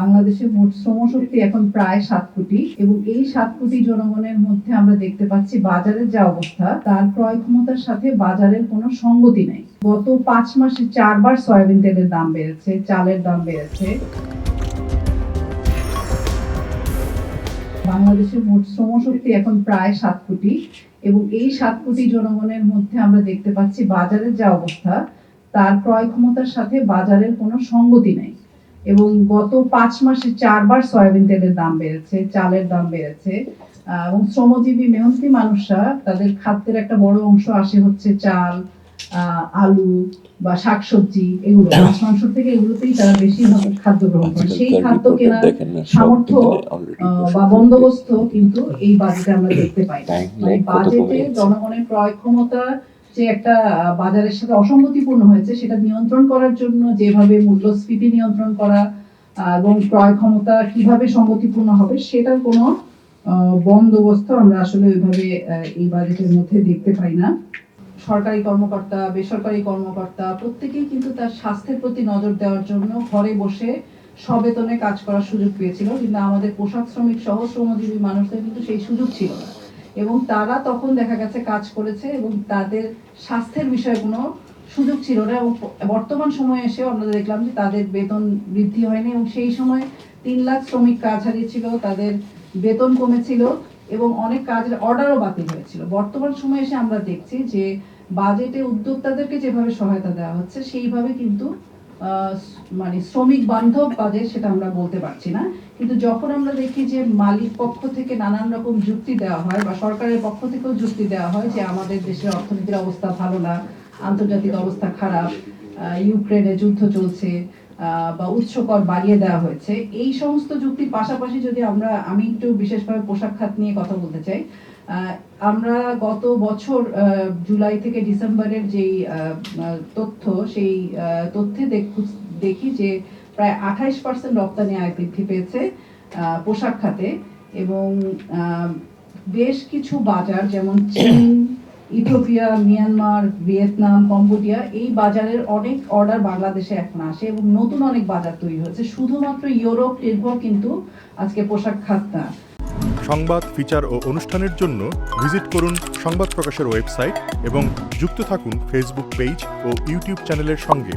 বাংলাদেশের মোট শ্রমশক্তি এখন প্রায় সাত কোটি এবং এই সাত কোটি জনগণের মধ্যে আমরা দেখতে পাচ্ছি বাজারের যা অবস্থা, তার ক্রয় ক্ষমতার সাথে বাজারের কোনো সঙ্গতি নেই। গত পাঁচ মাসে চারবার সয়াবিন তেলের দাম বেড়েছে, চালের দাম বেড়েছে। বাংলাদেশের মোট শ্রমশক্তি এখন প্রায় সাত কোটি এবং এই সাত কোটি জনগণের মধ্যে আমরা দেখতে পাচ্ছি বাজারের যা অবস্থা, তার ক্রয় ক্ষমতার সাথে বাজারের কোনো সঙ্গতি নেই। এবং গত পাঁচ মাসে চারবার সয়াবিন তেলের দাম বেড়েছে চালের দাম বেড়েছে। এবং শ্রমজীবী মেহনতি মানুষরা তাদের খাদ্যের একটা বড় অংশ আসে হচ্ছে চাল আলু বা শাকসবজি এগুলো। মাছ মাংস থেকে এগুলোতেই তারা বেশি খাদ্য গ্রহণ করে। সেই খাদ্য কেনার সামর্থ্য বা বন্দোবস্ত কিন্তু এই বাজেটে আমরা দেখতে পাই মানে বাজেটে জনগণের ক্রয় ক্ষমতা যে একটা বাজারের সাথে অসঙ্গতিপূর্ণ হয়েছে, সেটা নিয়ন্ত্রণ করার জন্য যেভাবে মূল্যস্ফীতি নিয়ন্ত্রণ করা এবং ক্রয় ক্ষমতা কীভাবে সঙ্গতিপূর্ণ হবে, সেটার কোনো বন্দোবস্ত আমরা আসলে ওইভাবে এই বাজেটের মধ্যে দেখতে পাই না। সরকারি কর্মকর্তা, বেসরকারি কর্মকর্তা, প্রত্যেকেই কিন্তু তার স্বাস্থ্যের প্রতি নজর দেওয়ার জন্য ঘরে বসে সবেতনে কাজ করার সুযোগ পেয়েছিল। কিন্তু আমাদের পোশাক শ্রমিক সহ শ্রমজীবী মানুষদের কিন্তু সেই সুযোগ ছিল না। এবং তারা তখন দেখা গেছে কাজ করেছে এবং তাদের স্বাস্থ্যের বিষয়ে কোনো সুযোগ ছিল না এবং বর্তমান সময়ে এসেও আমরা দেখলাম যে তাদের বেতন বৃদ্ধি হয়নি এবং সেই সময় তিন লাখ শ্রমিক কাজ হারিয়েছিল, তাদের বেতন কমেছিল এবং অনেক কাজের অর্ডারও বাতিল হয়েছিল। বর্তমান সময়ে এসে আমরা দেখছি যে বাজেটে উদ্যোক্তাদেরকে যেভাবে সহায়তা দেওয়া হচ্ছে, সেইভাবে কিন্তু মানে শ্রমিক বান্ধব বাজেট সেটা আমরা বলতে পারছি না। কিন্তু যখন আমরা দেখি যে মালিক পক্ষ থেকে নানান রকম যুক্তি দেওয়া হয় বা সরকারের পক্ষ থেকেও যুক্তি দেওয়া হয় যে আমাদের দেশের অর্থনীতির অবস্থা ভালো না, আন্তর্জাতিক অবস্থা খারাপ ইউক্রেনে যুদ্ধ চলছে বা উচ্চ কর বাড়িয়ে দেওয়া হয়েছে। এই সমস্ত যুক্তির পাশাপাশি যদি আমরা আমি একটু বিশেষভাবে পোশাক খাত নিয়ে কথা বলতে চাই আমরা গত বছর জুলাই থেকে ডিসেম্বরের যেই তথ্য সেই তথ্যে দেখু- দেখি যে প্রায় আঠাইশ পার্সেন্ট রপ্তানি আয় বৃদ্ধি পেয়েছে পোশাক খাতে এবং বেশ কিছু বাজার যেমন চীন ইথিওপিয়া, মিয়ানমার, ভিয়েতনাম, কম্বোডিয়া এই বাজারের অনেক অর্ডার বাংলাদেশে এখন আসে এবং নতুন অনেক বাজার তৈরি হয়েছে। শুধুমাত্র ইউরোপ নির্ভর কিন্তু আজকে পোশাক খাত না সংবাদ ফিচার ও অনুষ্ঠানের জন্য ভিজিট করুন সংবাদ প্রকাশের ওয়েবসাইট এবং যুক্ত থাকুন ফেসবুক পেজ ও ইউটিউব চ্যানেলের সঙ্গে।